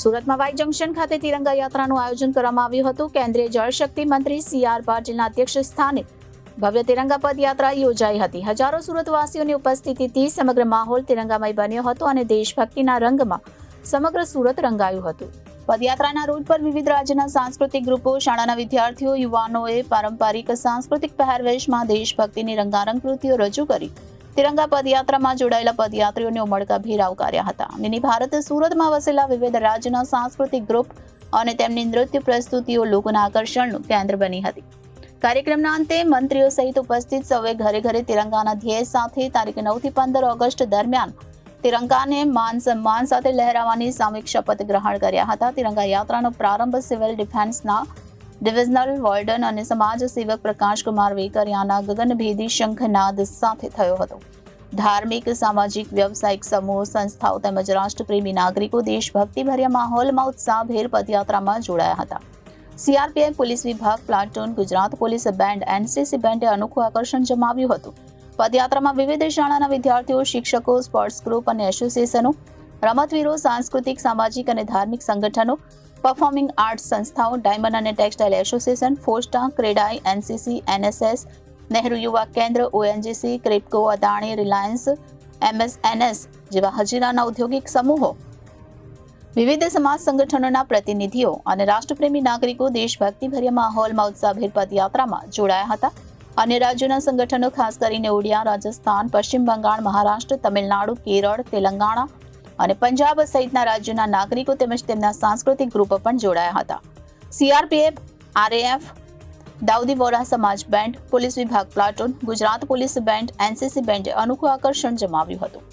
સુરતમાં વાઈ જંકશન ખાતે તિરંગા યાત્રાનું આયોજન કરવામાં આવ્યું હતું. કેન્દ્રીય જળશક્તિ મંત્રી સી આર પાટીલના અધ્યક્ષ સ્થાને ભવ્ય તિરંગા પદયાત્રા યોજાઈ હતી. હજારો સુરતવાસીઓની ઉપસ્થિતિથી સમગ્ર માહોલ તિરંગામય બન્યો હતો અને દેશભક્તિના રંગમાં સમગ્ર સુરત રંગાયું હતું. પદયાત્રાના રૂટ પર વિવિધ રાજ્યના સાંસ્કૃતિક ગ્રુપો, શાળાના વિદ્યાર્થીઓ, યુવાનોએ પારંપરિક સાંસ્કૃતિક પહેરવેશમાં દેશભક્તિની રંગારંગ કૃતિઓ રજૂ કરી. તિરંગા પદયાત્રામાં જોડાયેલા પદયાત્રીઓને ઉમળકાભેર આવકાર્યા હતા. મિની ભારતે સુરતમાં વસેલા વિવિધ રાજ્યના સાંસ્કૃતિક ગ્રુપ અને તેમની નૃત્ય પ્રસ્તુતિઓ લોકોના આકર્ષણનું કેન્દ્ર બની હતી. કાર્યક્રમના અંતે મંત્રીઓ સહિત ઉપસ્થિત સૌએ ઘરે ઘરે તિરંગાના ધ્યેય સાથે તારીખ નવથી પંદર ઓગસ્ટ દરમિયાન તિરંગાને માન સન્માન સાથે લહેરાવવાની સામૂહિક શપથ ગ્રહણ કર્યા હતા. તિરંગા યાત્રાનો પ્રારંભ સિવિલ ડિફેન્સના ડિવિઝનલ વોર્ડન અને સમાજ સેવક પ્રકાશકુમાર વેકરિયાના ગગનભેદી શંખનાદ સાથે થયો હતો. ધાર્મિક, સામાજિક, વ્યવસાયિક સમૂહ, સંસ્થાઓ તેમજ રાષ્ટ્રપ્રેમી નાગરિકો દેશભક્તિભર્યા માહોલમાં ઉત્સાહભેર પદયાત્રામાં જોડાયા હતા. સીઆરપીએફ પોલીસ વિભાગ, platoon, Gujarat police band NCC બેન્ડે અનોખું આકર્ષણ જમાવ્યું હતું. પદયાત્રામાં વિવિધ શાળાના વિદ્યાર્થીઓ, શિક્ષકો, સ્પોર્ટ્સ ગ્રુપ અને એસોસિએશનો, રમતવીરો, સાંસ્કૃતિક, સામાજિક અને ધાર્મિક સંગઠનો પરફોર્મિંગ આર્ટ્સ સંસ્થાઓ ડાયમંડ અને textile association FOSTA CREDAI NCC NSS Nehru Yuva Kendra ONGC KRIBHCO Adani Reliance MSNS જેવા હજીરાના ઔદ્યોગિક સમૂહો. વિવિધ સમાજ સંગઠનોના પ્રતિનિધિઓ અને રાષ્ટ્રપ્રેમી નાગરિકો દેશભક્તિભર્યા માહોલમાં ઉત્સાહભેર પદયાત્રામાં જોડાયા હતા. અન્ય રાજ્યોના સંગઠનો, ખાસ કરીને ઓડિયા, રાજસ્થાન, પશ્ચિમ બંગાળ, મહારાષ્ટ્ર, તમિલનાડુ, કેરળ, તેલંગાણા અને પંજાબ સહિતના રાજ્યોના નાગરિકો તેમજ તેમના સાંસ્કૃતિક ગ્રુપો પણ જોડાયા હતા. સીઆરપીએફ, આરએએફ, દાઉદી વોરા સમાજ બેન્ડ, પોલીસ વિભાગ platoon, Gujarat police band, NCC બેન્ડે અનોખું આકર્ષણ જમાવ્યું હતું.